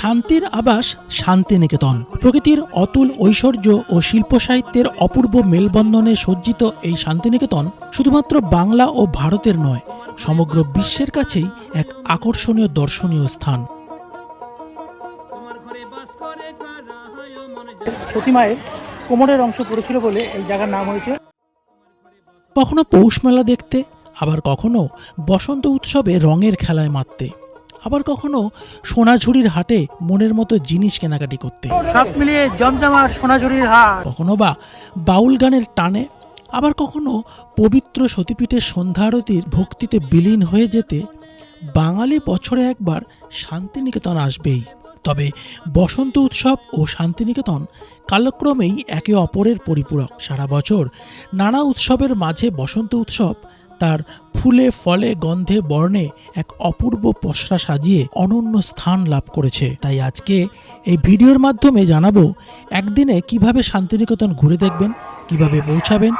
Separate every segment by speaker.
Speaker 1: শান্তির আবাস শান্তিনিকেতন। প্রকৃতির অতুল ঐশ্বর্য ও শিল্প সাহিত্যের অপূর্ব মেলবন্ধনে সজ্জিত এই শান্তিনিকেতন শুধুমাত্র বাংলা ও ভারতের নয় সমগ্র বিশ্বের কাছেই এক আকর্ষণীয় দর্শনীয় স্থান। সতী মায়ের কোমরের অংশ পড়েছিল বলে এই জায়গার নাম হয়েছে। কখনো পৌষ মেলা দেখতে আবার কখনো বসন্ত উৎসবে রঙের খেলায় মাততে আবার কখনো সোনাঝুরির হাটে মনের মতো জিনিস কেনাকাটি করতে?
Speaker 2: সব মিলিয়ে জমজমার সোনাঝুরির হাট।
Speaker 1: কখনো বা বাউল গানের টানে আবার কখনো পবিত্র সতীপীঠের সন্ধ্যা আরতির ভক্তিতে বিলীন হয়ে যেতে বাঙালি বছরে একবার শান্তিনিকেতন আসবেই। তবে বসন্ত উৎসব ও শান্তিনিকেতন কালক্রমেই একে অপরের পরিপূরক। সারা বছর নানা উৎসবের মাঝে বসন্ত উৎসব তার ফুলে ফলে গন্ধে বর্ণে এক অপূর্ব পসরা সাজিয়ে অনন্য স্থান লাভ করেছে। তাই আজকে এই ভিডিওর মাধ্যমে জানাব, একদিনে কীভাবে শান্তিনিকেতন ঘুরে দেখবেন, কীভাবে পৌঁছাবেন,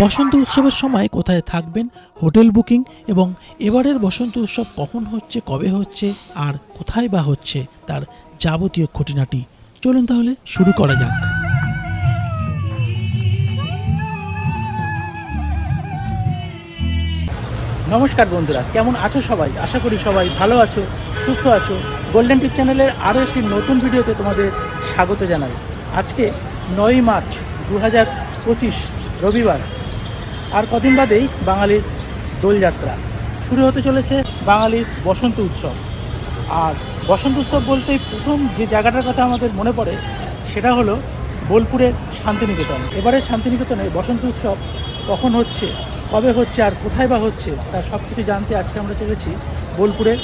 Speaker 1: বসন্ত উৎসবের সময় কোথায় থাকবেন, হোটেল বুকিং এবং এবারের বসন্ত উৎসব কখন হচ্ছে, কবে হচ্ছে, আর কোথায় বা হচ্ছে, তার যাবতীয় খুঁটিনাটি। চলুন তাহলে শুরু করা যাক। নমস্কার বন্ধুরা, কেমন আছো সবাই? আশা করি সবাই ভালো আছো, সুস্থ আছো। গোল্ডেন টিপ চ্যানেলের আরও একটি নতুন ভিডিওতে তোমাদের স্বাগত জানাই। আজকে নয়ই মার্চ দু হাজার পঁচিশ, রবিবার। আর কদিন বাদেই বাঙালির দোলযাত্রা। শুরু হতে চলেছে বাঙালির বসন্ত উৎসব। আর বসন্ত উৎসব বলতেই প্রথম যে জায়গাটার কথা আমাদের মনে পড়ে, সেটা হলো বোলপুরের শান্তিনিকেতন। এবারে শান্তিনিকেতনে বসন্ত উৎসব কখন হচ্ছে? কবে হচ্ছে আর কোথায় বা হচ্ছে তার সব কিছু জানতে আজকে আমরা চলেছি বোলপুরের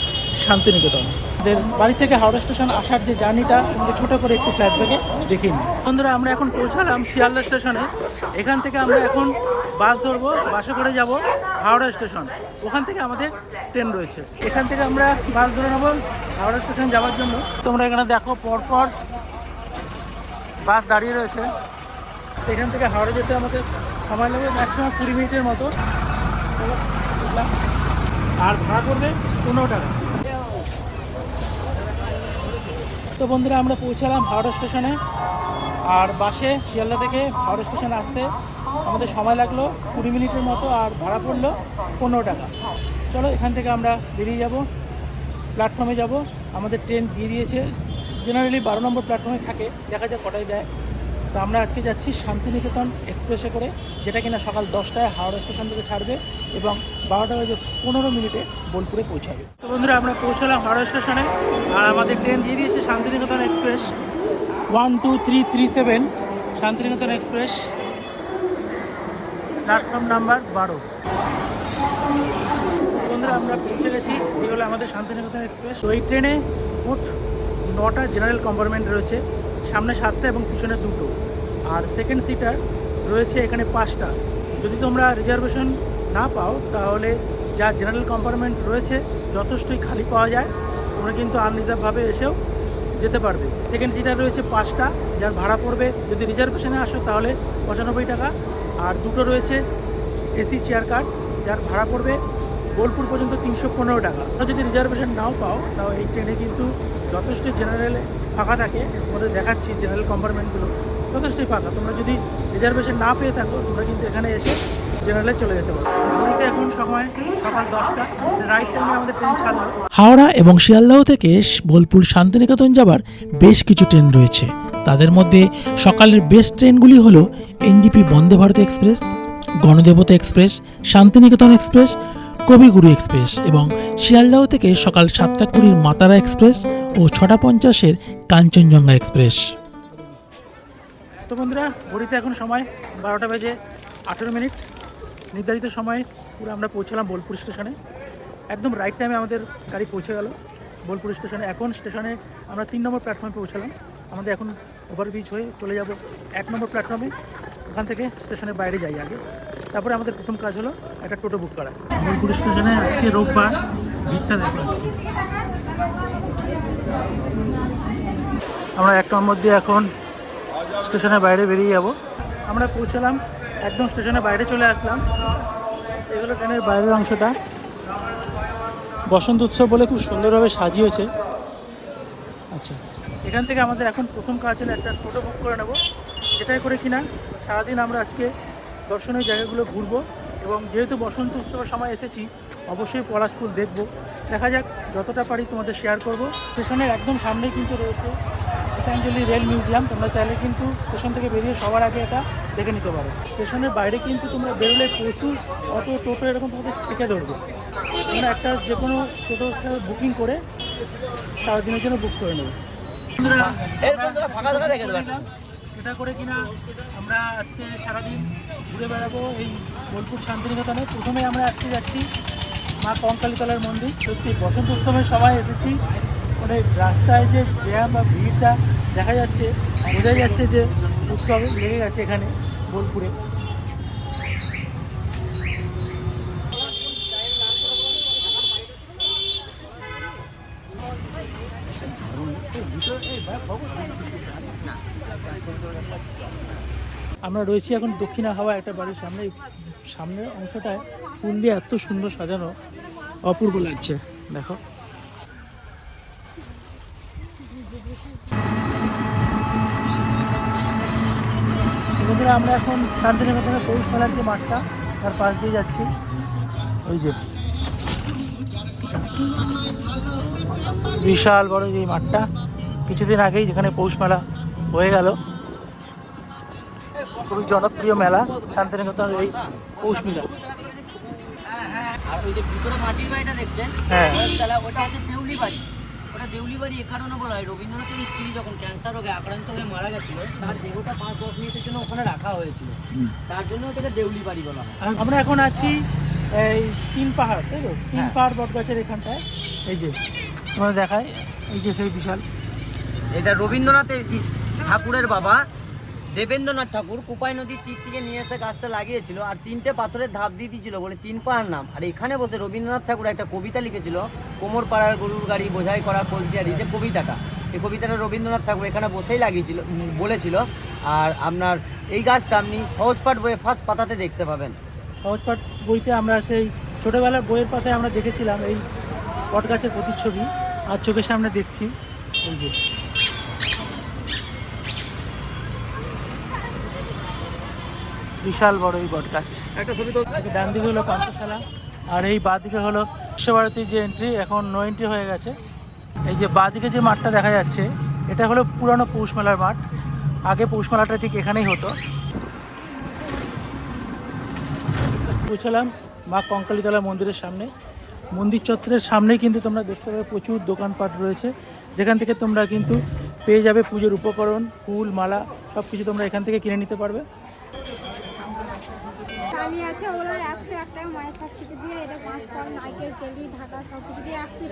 Speaker 1: শান্তিনিকেতন। আমাদের বাড়ি থেকে হাওড়া স্টেশন আসার যে জার্নিটা আমাদের ছোটো করে একটু ফ্ল্যাশব্যাকে দেখিয়ে নিই। বন্ধুরা, আমরা এখন পৌঁছালাম শিয়ালদা স্টেশনে। এখান থেকে আমরা এখন বাস ধরবো, বাসে করে যাব হাওড়া স্টেশন। ওখান থেকে আমাদের ট্রেন রয়েছে। এখান থেকে আমরা বাস ধরে নেব হাওড়া স্টেশন যাওয়ার জন্য। তোমরা এখানে দেখো, পরপর বাস দাঁড়িয়ে রয়েছে। তো এখান থেকে হাওড়া যেতে আমাদের সময় লাগবে ম্যাক্সিমাম কুড়ি মিনিটের মতো। আর ভাড়া করবে পনেরো টাকা। তো বন্ধুরা, আমরা পৌঁছালাম হাওড়া স্টেশনে। আর বাসে শিয়ালদা থেকে হাওড়া স্টেশনে আসতে আমাদের সময় লাগল কুড়ি মিনিটের মতো, আর ভাড়া পড়ল পনেরো টাকা। চলো, এখান থেকে আমরা বেরিয়ে যাব। প্ল্যাটফর্মে যাব। আমাদের ট্রেন দিয়ে দিয়েছে। জেনারেলি বারো নম্বর প্ল্যাটফর্মে থাকে। দেখা যাক কটায় দেয় তো আমরা আজকে যাচ্ছি শান্তিনিকেতন এক্সপ্রেসে করে, যেটা কিনা সকাল দশটায় হাওড়া স্টেশন থেকে ছাড়বে এবং বারোটা বাজে পনেরো মিনিটে বোলপুরে পৌঁছাবে। তো বন্ধুরা, আমরা পৌঁছালাম হাওড়া স্টেশনে আর আমাদের ট্রেন দিয়ে দিয়েছে Santiniketan express. One, two, three three, seven, Santiniketan express. Platform number বারো। বন্ধুরা, আমরা পৌঁছে গেছি, এই হলো আমাদের শান্তিনিকেতন এক্সপ্রেস। ওই ট্রেনে মোট নটা জেনারেল কম্পার্টমেন্ট রয়েছে। সামনে সাতটা এবং পিছনে দুটো। আর সেকেন্ড সিটার রয়েছে এখানে পাঁচটা। যদি তোমরা রিজার্ভেশন না পাও, তাহলে যা জেনারেল কম্পার্টমেন্ট রয়েছে, যথেষ্টই খালি পাওয়া যায়। তোমরা কিন্তু আনরিজার্ভভাবে এসেও যেতে পারবে। সেকেন্ড সিটার রয়েছে পাঁচটা, যার ভাড়া পড়বে। যদি রিজার্ভেশনে আসো, তাহলে পঁচানব্বই টাকা। আর দুটো রয়েছে এসি চেয়ার কার যার ভাড়া পড়বে বোলপুর পর্যন্ত তিনশো পনেরো টাকা। যদি রিজার্ভেশন নাও পাও, তাও এই ট্রেনে কিন্তু যথেষ্ট জেনারেল ফাঁকা থাকে তোমাদের দেখাচ্ছি জেনারেল কম্পার্টমেন্টগুলো যথেষ্টই ফাঁকা। তোমরা যদি রিজার্ভেশন না পেয়ে থাকো, তোমরা কিন্তু এখানে এসে জেনারেলে চলে যেতে পারো। এখন সময় সকাল দশটা রাইট টাইমে আমাদের ট্রেন ছাড়লো হাওড়া এবং শিয়ালদাহ থেকে বোলপুর শান্তিনিকেতন যাবার বেশ কিছু ট্রেন রয়েছে। তাদের মধ্যে সকালের বেস্ট ট্রেনগুলি হলো NJP Vande Bharat express Ganadevata express, Santiniketan express, Kaviguru express এবং শিয়ালদাহ থেকে সকাল সাতটা কুড়ির মাতারা এক্সপ্রেস ও ছটা পঞ্চাশের কাঞ্চনজঙ্ঘা এক্সপ্রেস। তো বন্ধুরা, ঘড়িতে এখন সময় বারোটা বেজে আঠেরো মিনিট। নির্ধারিত সময়ে পুরো আমরা পৌঁছালাম বোলপুর স্টেশনে। একদম রাইট টাইমে আমাদের গাড়ি পৌঁছে গেল বোলপুর স্টেশনে। এখন স্টেশনে আমরা তিন নম্বর প্ল্যাটফর্মে পৌঁছালাম। আমাদের এখন ওভারব্রিজ হয়ে চলে যাব এক নম্বর প্ল্যাটফর্মে ওখান থেকে স্টেশনের বাইরে যাই আগে। তারপরে আমাদের প্রথম কাজ হলো একটা টোটো বুক করা। বোলপুর স্টেশনে আজকে রোববার ভিড়টা দেখো আজকে আমরা একটার মধ্যে এখন স্টেশনের বাইরে বেরিয়ে যাব। আমরা পৌঁছালাম, একদম স্টেশনের বাইরে চলে আসলাম। এগুলো ট্রেনের বাইরের অংশটা। বসন্ত উৎসব বলে খুব সুন্দরভাবে সাজিয়েছে। আচ্ছা এখান থেকে আমাদের এখন প্রথম কাজ হলো একটা টোটো বুক করে নেব। যেটাই করে কিনা, সারাদিন আমরা আজকে দর্শনীয় জায়গাগুলো ঘুরবো এবং যেহেতু বসন্ত উৎসবের সময় এসেছি, অবশ্যই পলাশপুর দেখব। দেখা যাক যতটা পারি তোমাদের শেয়ার করব। স্টেশনের একদম সামনেই কিন্তু রয়েছে গীতাঞ্জলি রেল মিউজিয়াম, তোমরা চাইলে কিন্তু স্টেশন থেকে বেরিয়ে সবার আগে এটা দেখে নিতে পারো। স্টেশনের বাইরে কিন্তু তোমরা বেরোলে প্রচুর অটো, টোটো এরকম তোমাদের ছেঁকে ধরবে। তোমরা একটা যে কোনো টোটো বুকিং করে সারাদিনের জন্য বুক করে নেবে। এটা করে কিনা আমরা আজকে সারাদিন ঘুরে বেড়াবো এই বোলপুর শান্তিনিকেতনে। প্রথমে আমরা আজকে যাচ্ছি মা কঙ্কালীতলার মন্দির। সত্যি, বসন্ত উৎসবের সবাই এসেছি। মানে রাস্তায় যে জ্যাম বা ভিড়টা দেখা যাচ্ছে, বোঝাই যাচ্ছে যে উৎসব লেগে গেছে এখানে বোলপুরে। আমরা রয়েছি এখন দক্ষিণা হাওয়া একটা বাড়ির সামনে। সামনের অংশটায় ফুল দিয়ে এত সুন্দর সাজানো, অপূর্ব লাগছে, দেখো। আমরা এখন শান্তিনিকেতনের পৌষ মেলার যে মাঠটা, তার পাশ দিয়ে যাচ্ছি। ওই যে, বিশাল বড় এই মাঠটা, কিছুদিন আগেই যেখানে পৌষ মেলা হয়ে গেল। খুবই জনপ্রিয় মেলা শান্তিনিকেতনের এই পৌষ মেলা
Speaker 3: আর ওই যে ভিতরে মাটির বাড়িটা দেখছেন?
Speaker 1: হ্যাঁ।
Speaker 3: ওটা ওটা হচ্ছে দেউলি বাড়ি। ওটা দেউলি বাড়ি এ কারণে বলা হয়। রবীন্দ্রনাথের স্ত্রী যখন ক্যান্সার রোগে আক্রান্ত হয়ে মারা গেছিল তার দেহটা পাঁচ দশ মিনিটের জন্য ওখানে রাখা হয়েছিল। তার জন্য ওটাকে দেউলি বাড়ি বলা হয়।
Speaker 1: আমরা এখন আছি এই তিন পাহাড় তাই তো? তিন
Speaker 3: হ্যাঁ।
Speaker 1: পাহাড় বটগাছের এখানটায়। এই যে দেখায় এই যে সেই বিশাল।
Speaker 3: এটা রবীন্দ্রনাথের ঠাকুরের বাবা। দেবেন্দ্রনাথ ঠাকুর কুপাই নদীর তীর থেকে নিয়ে এসে গাছটা লাগিয়েছিল আর তিনটে পাথরের ধাপ দিয়ে দিয়েছিল বলে তিন পাহাড় নাম। আর এখানে বসে রবীন্দ্রনাথ ঠাকুর একটা কবিতা লিখেছিল, কোমর পাড়ার গরুর গাড়ি বোঝাই করা কলচিয়ারি যে কবিতাটা। এই কবিতাটা রবীন্দ্রনাথ ঠাকুর এখানে বসেই লাগিয়েছিল বলেছিল। আর আপনার এই গাছটা আপনি সহজ পাঠ বইয়ে ফার্স্ট পাতাতে দেখতে পাবেন।
Speaker 1: সহজপাঠ বইতে আমরা সেই ছোটোবেলার বইয়ের পাতায় আমরা দেখেছিলাম এই বটগাছের প্রতিচ্ছবি। আর চোখের সামনে দেখছি, এই যে। বিশাল বড় এই বটগাছ একটা ছবি তো ডান দিকে হলো পান্থশালা আর এই বাঁ দিকে হলো বিশ্বভারতীর যে এন্ট্রি এখন নো এন্ট্রি হয়ে গেছে। এই যে বাঁ দিকে যে মাঠটা দেখা যাচ্ছে এটা হলো পুরানো পৌষ মেলার মাঠ। আগে পৌষ মেলাটা ঠিক এখানেই হতো। পৌঁছালাম মা কঙ্কালীতলা মন্দিরের সামনে। মন্দির চত্বরের সামনেই কিন্তু তোমরা দেখতে পাবে প্রচুর দোকানপাট রয়েছে। যেখান থেকে তোমরা কিন্তু পেয়ে যাবে পুজোর উপকরণ ফুল মালা সব কিছু তোমরা এখান থেকে কিনে নিতে পারবে।
Speaker 4: শালি আছে একশো মায়ের সব কিছু দিয়ে এটা পাঁচ চেলি, ঢাকা, সব কিছু দিয়ে একশো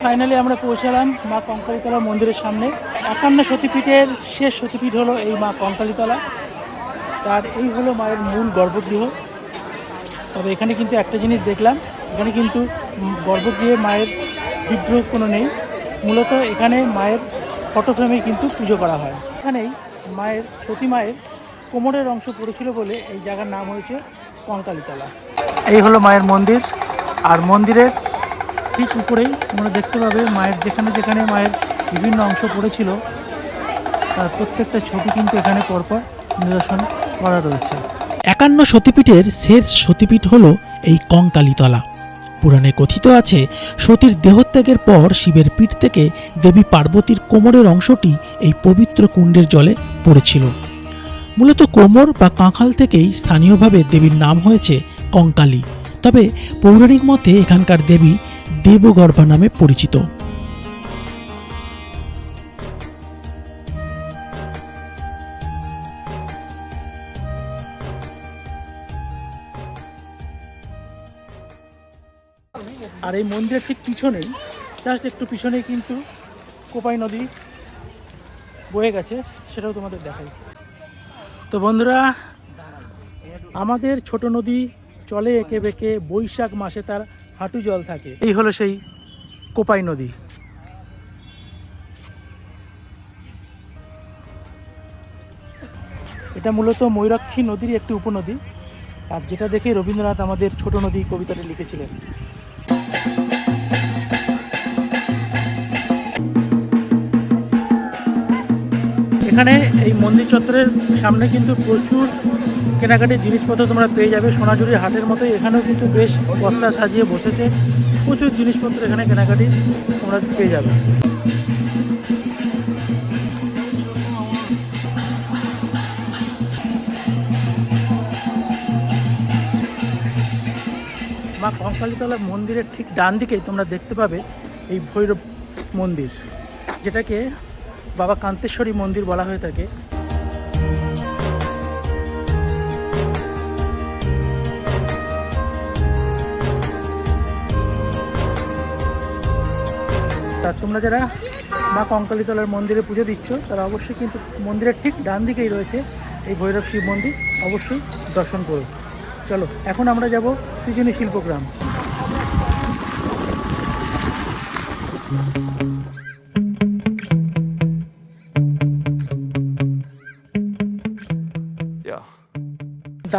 Speaker 1: ফাইনালি আমরা পৌঁছালাম মা কঙ্কালীতলা মন্দিরের সামনে। একান্ন সতীপীঠের শেষ সতীপীঠ হলো এই মা কঙ্কালীতলা। তার এই হলো মায়ের মূল গর্ভগৃহ। তবে এখানে কিন্তু একটা জিনিস দেখলাম, এখানে কিন্তু গর্ভগৃহে মায়ের বিদ্রোহ কোনো নেই। মূলত এখানে মায়ের ফটো ফ্রেমেই কিন্তু পুজো করা হয়। এখানেই মায়ের, সতী মায়ের কোমরের অংশ পড়েছিল বলে এই জায়গার নাম হয়েছে কঙ্কালীতলা। এই হলো মায়ের মন্দির, আর মন্দিরের ঠিক উপরেই তোমরা দেখতে পাবে মায়ের যেখানে যেখানে মায়ের বিভিন্ন অংশ পড়েছিল, তার প্রত্যেকটা ছবি কিন্তু এখানে পরপর নিদর্শন করা রয়েছে।
Speaker 2: একান্ন সতীপীঠের শেষ সতীপীঠ হলো এই কঙ্কালীতলা। পুরাণে কথিত আছে, সতীর দেহত্যাগের পর শিবের পিঠ থেকে দেবী পার্বতীর কোমরের অংশটি এই পবিত্র কুণ্ডের জলে পড়েছিল। মূলত কোমর বা কাঁখাল থেকেই স্থানীয়ভাবে দেবীর নাম হয়েছে কঙ্কালী। তবে পৌরাণিক মতে এখানকার দেবী দেবগর্ভা নামে পরিচিত।
Speaker 1: আর এই মন্দিরের ঠিক পিছনেই জাস্ট একটু পিছনেই কিন্তু কোপাই নদী বয়ে গেছে, সেটাও তোমাদের দেখাই। তো বন্ধুরা, আমাদের ছোট নদী চলে এঁকে বেঁকে বৈশাখ মাসে তার হাঁটু জল থাকে। এই হলো সেই কোপাই নদী। এটা মূলত ময়ূরাক্ষী নদীরই একটি উপনদী। আর যেটা দেখে রবীন্দ্রনাথ আমাদের ছোট নদী কবিতাটা লিখেছিলেন। এখানে এই মন্দির চত্বরের সামনে কিন্তু প্রচুর কেনাকাটির জিনিসপত্র তোমরা পেয়ে যাবে। সোনাঝুরি হাটের মতোই এখানেও কিন্তু বেশ বস্তা সাজিয়ে বসেছে। প্রচুর জিনিসপত্র এখানে কেনাকাটি তোমরা পেয়ে যাবে। মা কঙ্কালীতলা মন্দিরের ঠিক ডান দিকেই তোমরা দেখতে পাবে এই ভৈরব মন্দির, যেটাকে বাবা কান্তেশ্বরী মন্দির বলা হয়ে থাকে। তা তোমরা যারা মা কঙ্কালীতলার মন্দিরে পুজো দিচ্ছ, তারা অবশ্যই কিন্তু মন্দিরের ঠিক ডান দিকেই রয়েছে এই ভৈরব শিব মন্দির। অবশ্যই দর্শন করো। চলো, এখন আমরা যাব সৃজনী শিল্পগ্রাম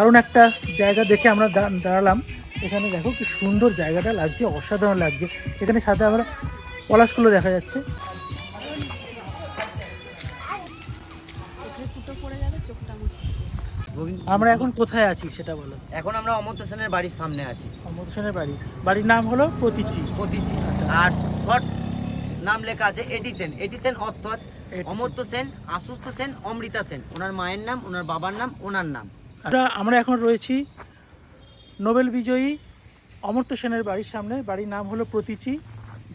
Speaker 1: দারুণ একটা জায়গা দেখে আমরা দাঁড়ালাম। এখানে দেখো কি সুন্দর জায়গাটা লাগছে অসাধারণ লাগছে। এখানে সাথে আমরা পলাশগুলো দেখা যাচ্ছে। আমরা এখন কোথায় আছি সেটা বলো।
Speaker 3: এখন আমরা অমর্ত্য সেনের বাড়ির সামনে আছি।
Speaker 1: অমর্ত সেনের বাড়ি। বাড়ির নাম হলো প্রতীচি।
Speaker 3: প্রতিচি। আর শর্ট নাম লেখা আছে এডিসেন। এডিসেন অর্থাৎ। অমর্ত্য সেন আশুস্ত সেন অমৃতা সেন। ওনার মায়ের নাম ওনার বাবার নাম ওনার নাম।
Speaker 1: আমরা আমরা এখন রয়েছি নোবেল বিজয়ী অমর্ত্য সেনের বাড়ির সামনে। বাড়ির নাম হলো প্রতীচি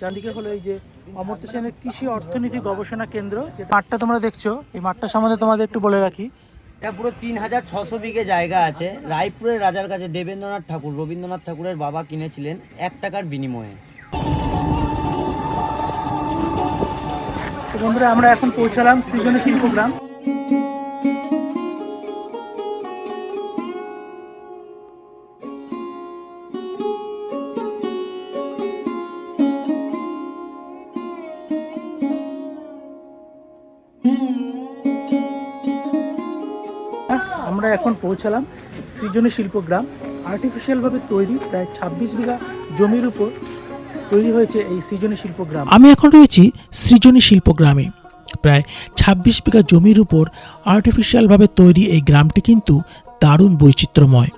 Speaker 1: যার দিকে হলো এই যে অমর্ত্য সেনের কৃষি অর্থনীতি গবেষণা কেন্দ্র। যে মাঠটা তোমরা দেখছ এই মাঠটা সম্বন্ধে তোমাদের একটু বলে রাখি।
Speaker 3: এটা পুরো তিন হাজার ছশো বিঘে জায়গা আছে। রায়পুরের রাজার কাছে দেবেন্দ্রনাথ ঠাকুর রবীন্দ্রনাথ ঠাকুরের বাবা কিনেছিলেন এক টাকার বিনিময়ে।
Speaker 1: বন্ধুরা আমরা এখন পৌঁছালাম সৃজনী শিল্পগ্রাম এখন পৌঁছালাম সৃজনী শিল্পগ্রাম আর্টিফিশিয়ালভাবে তৈরি প্রায় ছাব্বিশ বিঘা জমির উপর তৈরি হয়েছে এই সৃজনী শিল্পগ্রাম
Speaker 2: আমি এখন রয়েছি সৃজনী শিল্পগ্রামে প্রায় ছাব্বিশ বিঘা জমির উপর আর্টিফিশিয়ালভাবে তৈরি এই গ্রামটি কিন্তু দারুণ বৈচিত্র্যময়।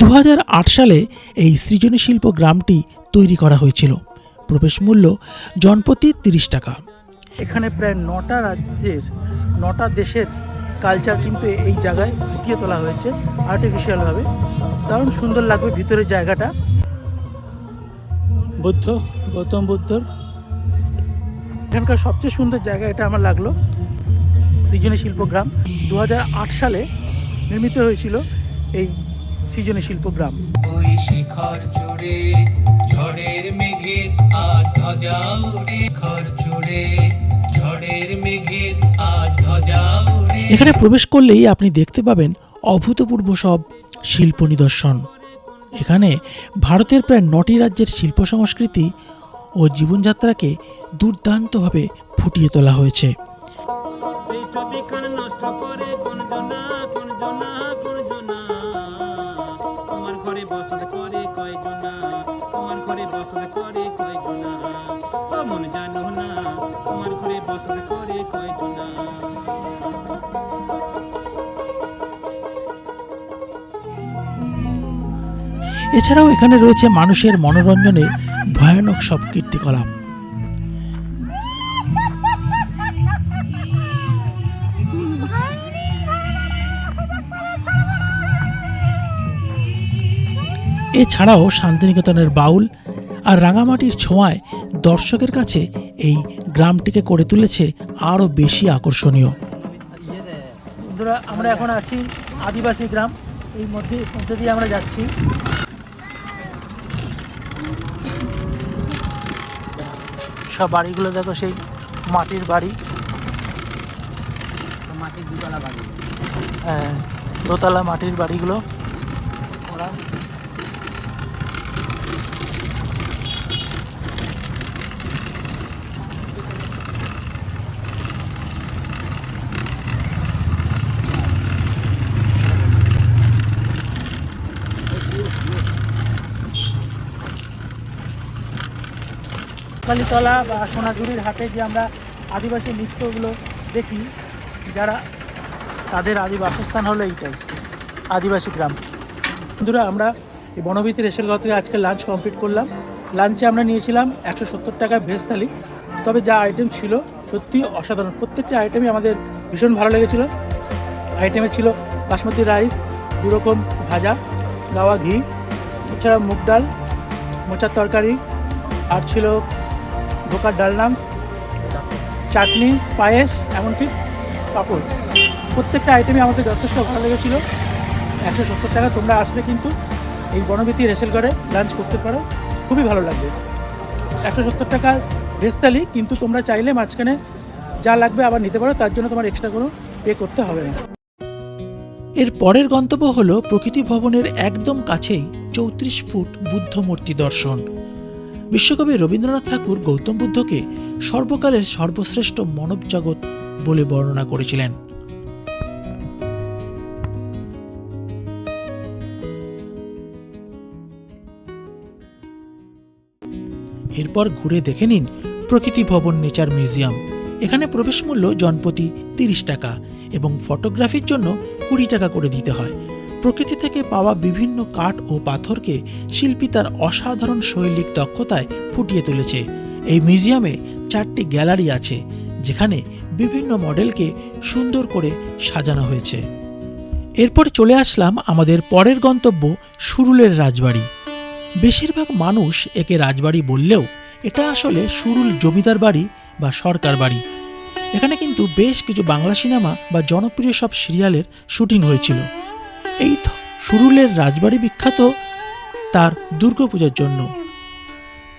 Speaker 2: দু হাজার আট সালে এই সৃজনী শিল্প গ্রামটি তৈরি করা হয়েছিল। প্রবেশ মূল্য জনপ্রতি তিরিশ টাকা।
Speaker 1: এখানে প্রায় নটা রাজ্যের নটা দেশের কালচার কিন্তু এই জায়গায় ফুটিয়ে তোলা হয়েছে আর্টিফিশিয়ালভাবে দারুণ সুন্দর লাগবে ভিতরের জায়গাটা। বুদ্ধ, গৌতম বুদ্ধর। এখানকার সবচেয়ে সুন্দর জায়গা এটা আমার লাগল সৃজনী শিল্পগ্রাম দু সালে নির্মিত হয়েছিল এই সৃজনী শিল্পগ্রাম
Speaker 5: ওই ঝড়ের মেঘের আজ ধ্বজা উড়ে।
Speaker 2: এখানে প্রবেশ করলেই আপনি দেখতে পাবেন অভূতপূর্ব সব শিল্প নিদর্শন। এখানে ভারতের প্রায় নটি রাজ্যের শিল্প সংস্কৃতি ও জীবনযাত্রাকে দুর্দান্তভাবে ফুটিয়ে তোলা হয়েছে। এছাড়াও এখানে রয়েছে মানুষের মনোরঞ্জনের ভয়ানক সব কীর্তিকলাপ। এছাড়াও শান্তিনিকেতনের বাউল আর রাঙামাটির ছোঁয়ায় দর্শকের কাছে এই গ্রামটিকে করে তুলেছে আরও বেশি আকর্ষণীয়।
Speaker 1: আমরা এখন আছি আদিবাসী গ্রাম। এই মধ্যে মধ্যে দিয়ে আমরা যাচ্ছি। সব বাড়িগুলো দেখো সেই মাটির বাড়ি।
Speaker 3: মাটির দুতলা বাড়ি।
Speaker 1: হ্যাঁ, দোতলা মাটির বাড়িগুলো। ওরা কঙ্কালীতলা বা সোনাঝুরির হাটে যে আমরা আদিবাসী নৃত্যগুলো দেখি, যারা তাদের আদি বাসস্থান হলো এইটাই, আদিবাসী গ্রাম। বন্ধুরা, আমরা এই বনবিতি রেশলগাঁও থেকে আজকে লাঞ্চ কমপ্লিট করলাম। লাঞ্চে আমরা নিয়েছিলাম একশো সত্তর টাকা ভেজ থালি। তবে যা আইটেম ছিল, সত্যি অসাধারণ। প্রত্যেকটা আইটেমই আমাদের ভীষণ ভালো লেগেছিলো। আইটেমে ছিল বাসমতি রাইস দুরকম ভাজা, গাওয়া ঘি এছাড়া মুগ ডাল, মোচার তরকারি, আর ছিল ধোকার ডালনা চাটনি, পায়েস, এমনকি পাঁপড়। প্রত্যেকটা আইটেমই আমাদের যথেষ্ট ভালো লেগেছিলো। একশো সত্তর টাকা তোমরা আসলে কিন্তু এই বনবিতি রেসেলগড়ে লাঞ্চ করতে পারো। খুবই ভালো লাগবে। একশো সত্তর টাকা ভেজ থালি কিন্তু তোমরা চাইলে মাঝখানে যা লাগবে আবার নিতে পারো, তার জন্য তোমার এক্সট্রা কোনো পে করতে হবে না।
Speaker 2: এর পরের গন্তব্য হল প্রকৃতি ভবনের একদম কাছেই চৌত্রিশ ফুট বুদ্ধ মূর্তি দর্শন। বিশ্বকবি রবীন্দ্রনাথ ঠাকুর গৌতম বুদ্ধকে সর্বকালের সর্বশ্রেষ্ঠ মানব জগৎ বলে বর্ণনা করেছিলেন। এরপর ঘুরে দেখে নিন প্রকৃতি ভবন নেচার মিউজিয়াম। এখানে প্রবেশ মূল্য জনপ্রতি তিরিশ টাকা এবং ফটোগ্রাফির জন্য কুড়ি টাকা করে দিতে হয়। প্রকৃতি থেকে পাওয়া বিভিন্ন কাঠ ও পাথরকে শিল্পী তার অসাধারণ শৈলিক দক্ষতায় ফুটিয়ে তুলেছে। এই মিউজিয়ামে চারটি গ্যালারি আছে, যেখানে বিভিন্ন মডেলকে সুন্দর করে সাজানো হয়েছে। এরপর চলে আসলাম আমাদের পরের গন্তব্য সুরুলের রাজবাড়ি। বেশিরভাগ মানুষ একে রাজবাড়ি বললেও এটা আসলে সুরুল জমিদার বাড়ি বা সরকার বাড়ি। এখানে কিন্তু বেশ কিছু বাংলা সিনেমা বা জনপ্রিয় সব সিরিয়ালের শুটিং হয়েছিল। এই তো, সুরুলের রাজবাড়ি বিখ্যাত তার দুর্গাপূজার জন্য।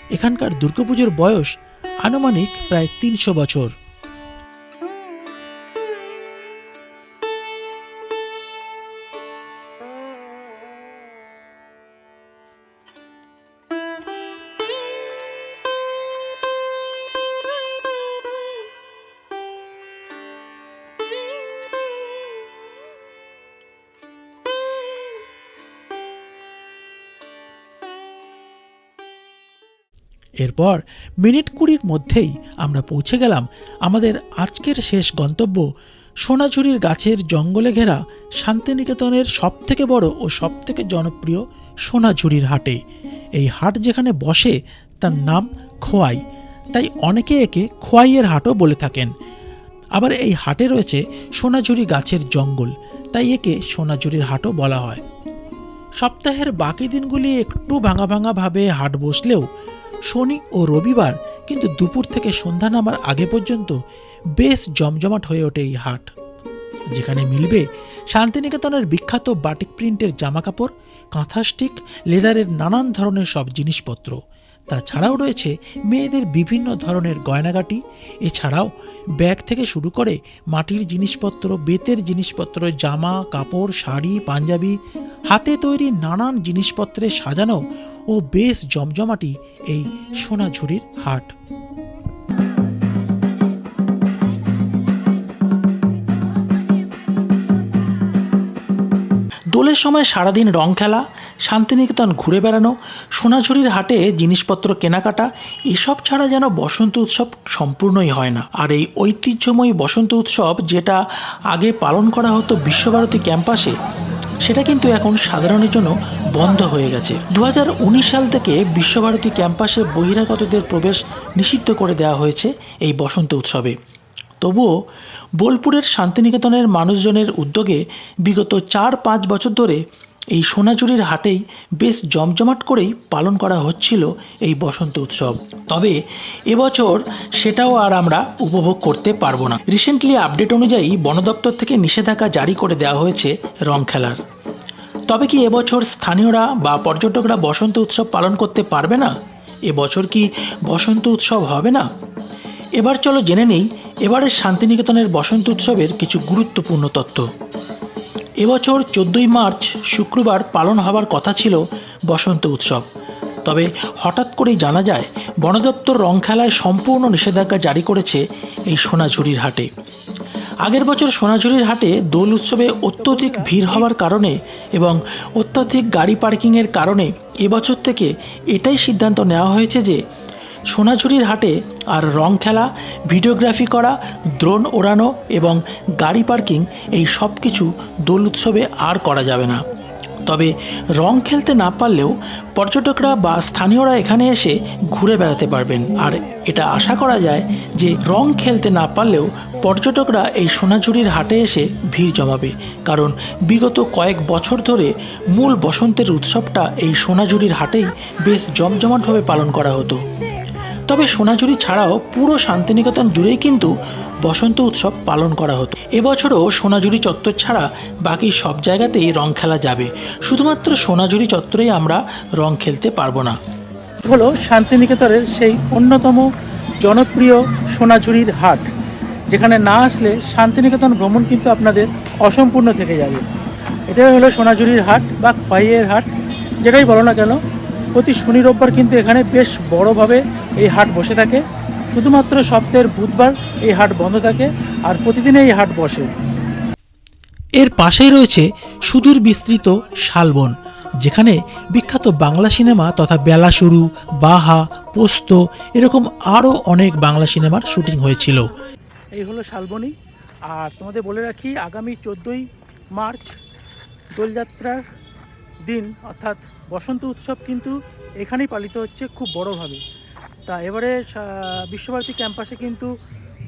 Speaker 2: এখানকার দুর্গাপুজোর বয়স আনুমানিক প্রায় তিনশো বছর। এরপর মিনিট কুড়ির মধ্যেই আমরা পৌঁছে গেলাম আমাদের আজকের শেষ গন্তব্য সোনাঝুরির গাছের জঙ্গলে ঘেরা শান্তিনিকেতনের সবথেকে বড় ও সবথেকে জনপ্রিয় সোনাঝুরির হাটে। এই হাট যেখানে বসে তার নাম খোয়াই। তাই অনেকে একে খোয়াইয়ের হাটও বলে থাকেন। আবার এই হাটে রয়েছে সোনাঝুরি গাছের জঙ্গল, তাই একে সোনাঝুরির হাটও বলা হয়। সপ্তাহের বাকি দিনগুলি একটু ভাঙা ভাঙা ভাবে হাট বসলেও শনি ও রবিবার, কিন্তু দুপুর থেকে সন্ধ্যা নামার আগে পর্যন্ত বেশ জমজমাট হয়ে ওঠে এই হাট। যেখানে মিলবে শান্তিনিকেতনের বিখ্যাত বাটিক প্রিন্টের জামাকাপড় কাঁথা স্টিক, লেদারের নানান ধরনের সব জিনিসপত্র। তাছাড়াও রয়েছে মেয়েদের বিভিন্ন ধরনের গয়নাগাটি। এছাড়াও ব্যাগ থেকে শুরু করে মাটির জিনিসপত্র, বেতের জিনিসপত্র, জামা, কাপড়, শাড়ি, পাঞ্জাবি, হাতে তৈরি নানান জিনিসপত্রে সাজানো ও বেশ জমজমাটি এই সোনাঝুরির হাট। দোলের সময় সারাদিন রং খেলা, শান্তিনিকেতন ঘুরে বেড়ানো, সোনাঝুরির হাটে জিনিসপত্র কেনাকাটা, এসব ছাড়া যেন বসন্ত উৎসব সম্পূর্ণই হয় না। আর এই ঐতিহ্যময়ী বসন্ত উৎসব যেটা আগে পালন করা হতো বিশ্বভারতী ক্যাম্পাসে, সেটা কিন্তু এখন সাধারণের জন্য বন্ধ হয়ে গেছে। দু হাজার উনিশ সাল থেকে বিশ্বভারতী ক্যাম্পাসে বহিরাগতদের প্রবেশ নিষিদ্ধ করে দেওয়া হয়েছে এই বসন্ত উৎসবে। তবুও বোলপুরের শান্তিনিকেতনের মানুষজনের উদ্যোগে বিগত চার পাঁচ বছর ধরে এই সোনাঝুরির হাটেই বেশ জমজমাট করেই পালন করা হচ্ছিল এই বসন্ত উৎসব। তবে এবছর সেটাও আর আমরা উপভোগ করতে পারব না। রিসেন্টলি আপডেট অনুযায়ী বন দপ্তর থেকে নিষেধাজ্ঞা জারি করে দেওয়া হয়েছে রং খেলার। তবে কি এবছর স্থানীয়রা বা পর্যটকরা বসন্ত উৎসব পালন করতে পারবে না? এবছর কি বসন্ত উৎসব হবে না? এবার চলো জেনে নেই, এবারের শান্তিনিকেতনের বসন্ত উৎসবের কিছু গুরুত্বপূর্ণ তত্ত্ব। এবছর চোদ্দোই মার্চ শুক্রবার পালন হবার কথা ছিল বসন্ত উৎসব। তবে হঠাৎ করেই জানা যায়, বন দপ্তর রং খেলায় সম্পূর্ণ নিষেধাজ্ঞা জারি করেছে এই সোনাঝুরির হাটে। আগের বছর সোনাঝুরির হাটে দোল উৎসবে অত্যধিক ভিড় হওয়ার কারণে এবং অত্যাধিক গাড়ি পার্কিংয়ের কারণে এবছর থেকে এটাই সিদ্ধান্ত নেওয়া হয়েছে যে সোনাঝুরির হাটে আর রং খেলা, ভিডিওগ্রাফি করা, ড্রোন ওড়ানো এবং গাড়ি পার্কিং এই সব কিছু দোল উৎসবে আর করা যাবে না। তবে রং খেলতে না পারলেও পর্যটকরা বা স্থানীয়রা এখানে এসে ঘুরে বেড়াতে পারবেন। আর এটা আশা করা যায় যে রং খেলতে না পারলেও পর্যটকরা এই সোনাঝুরির হাটে এসে ভিড় জমাবে। কারণ বিগত কয়েক বছর ধরে মূল বসন্তের উৎসবটা এই সোনাঝুরির হাটেই বেশ জমজমাটভাবে পালন করা হতো। তবে সোনাঝুরি ছাড়াও পুরো শান্তিনিকেতন জুড়েই কিন্তু বসন্ত উৎসব পালন করা হতো। এবছরও সোনাঝুরি চত্বর ছাড়া বাকি সব জায়গাতেই রং খেলা যাবে। শুধুমাত্র সোনাঝুরি চত্বরেই আমরা রং খেলতে পারব না।
Speaker 1: হলো শান্তিনিকেতনের সেই অন্যতম জনপ্রিয় সোনাঝুরির হাট, যেখানে না আসলে শান্তিনিকেতন ভ্রমণ কিন্তু আপনাদের অসম্পূর্ণ থেকে যাবে। এটাই হলো সোনাঝুরির হাট বা খোয়াইয়ের হাট, যেটাই বলো না কেন, প্রতি শনি রোববার কিন্তু এখানে বেশ বড়োভাবে এই হাট বসে থাকে। শুধুমাত্র সপ্তাহের বুধবার এই হাট বন্ধ থাকে আর প্রতিদিনে এই হাট বসে।
Speaker 2: এর পাশেই রয়েছে সুদূর বিস্তৃত শালবন যেখানে বিখ্যাত বাংলা সিনেমা তথা বেলা শুরু বাহা পোস্ত এরকম আরও অনেক বাংলা সিনেমার শুটিং হয়েছিল।
Speaker 1: এই হলো শালবনি। আর তোমাদের বলে রাখি আগামী চোদ্দোই মার্চ দোলযাত্রার দিন অর্থাৎ বসন্ত উৎসব কিন্তু এখানেই পালিত হচ্ছে খুব বড়োভাবে। তা এবারে বিশ্বভারতী ক্যাম্পাসে কিন্তু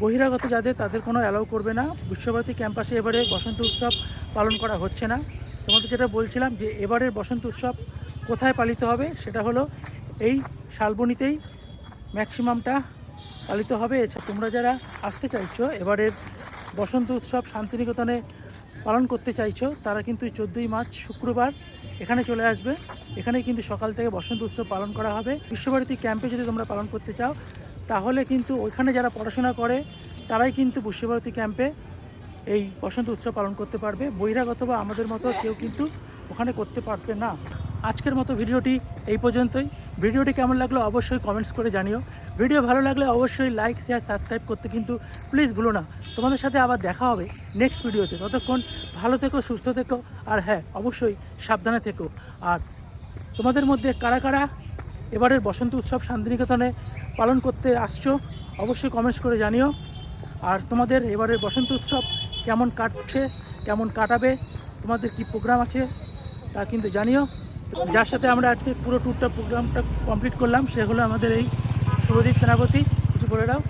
Speaker 1: বহিরাগত যাদের, তাদের কোনো অ্যালাউ করবে না। বিশ্বভারতী ক্যাম্পাসে এবারে বসন্ত উৎসব পালন করা হচ্ছে না। তোমাদের যেটা বলছিলাম যে, এবারের বসন্ত উৎসব কোথায় পালিত হবে, সেটা হলো এই শালবনিতেই ম্যাক্সিমামটা পালিত হবে। এছাড়া তোমরা যারা আসতে চাইছো, এবারের বসন্ত উৎসব শান্তিনিকেতনে পালন করতে চাইছো, তারা কিন্তু চোদ্দোই মার্চ শুক্রবার এখানে চলে আসবে। এখানে কিন্তু সকাল থেকে বসন্ত উৎসব পালন করা হবে। বিশ্বভারতী ক্যাম্পে যদি তোমরা পালন করতে চাও, তাহলে কিন্তু ওইখানে যারা পড়াশোনা করে, তারাই কিন্তু বিশ্বভারতী ক্যাম্পে এই বসন্ত উৎসব পালন করতে পারবে। বহিরাগত বা আমাদের মতো কেউ কিন্তু ওখানে করতে পারবে না। আজকের মতো ভিডিওটি এই পর্যন্তই। ভিডিওটি কেমন লাগল অবশ্যই কমেন্টস করে জানিও। ভিডিও ভালো লাগলে অবশ্যই লাইক শেয়ার সাবস্ক্রাইব করতে কিন্তু প্লিজ ভুলো না। তোমাদের সাথে আবার দেখা হবে নেক্সট ভিডিওতে ততক্ষণ ভালো থেকো, সুস্থ থেকো, আর হ্যাঁ অবশ্যই সাবধানে থেকো। আর তোমাদের মধ্যে কারা কারা এবারের বসন্ত উৎসব শান্তিনিকেতনে পালন করতে আসছো, অবশ্যই কমেন্টস করে জানিও। আর তোমাদের এবারের বসন্ত উৎসব কেমন কাটছে, কেমন কাটাবে, তোমাদের কি প্রোগ্রাম আছে, তা কিন্তু জানিও। যার সাথে আমরা আজকে পুরো ট্যুরটা প্রোগ্রামটা কমপ্লিট করলাম, সে হলো আমাদের এই শুভদীপ সেনাপতি কিছু বলে দাও।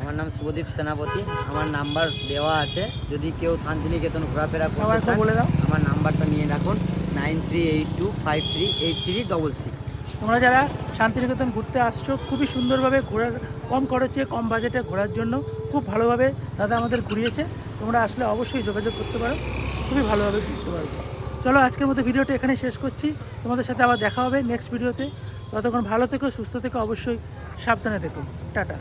Speaker 3: আমার নাম শুভদীপ সেনাপতি। আমার নাম্বার দেওয়া আছে। যদি কেউ শান্তিনিকেতন ঘোরাফেরা করতে চান
Speaker 1: বলে দাও।
Speaker 3: আমার নাম্বারটা নিয়ে রাখুন nine three eight two five three eight three double six.
Speaker 1: তোমরা যারা শান্তিনিকেতন ঘুরতে আসছো খুবই সুন্দরভাবে ঘোরার কম খরচে কম বাজেটে ঘোরার জন্য খুব ভালোভাবে দাদা আমাদের ঘুরিয়েছে। তোমরা আসলে অবশ্যই যোগাযোগ করতে পারো। খুবই ভালোভাবে ঘুরতে পারবে চলো আজকের মতো ভিডিওটা এখানে শেষ করছি। তোমাদের সাথে আবার দেখা হবে নেক্সট ভিডিওতে। ততক্ষণ ভালো থেকো সুস্থ থেকো অবশ্যই সাবধানে থেকো। টাটা।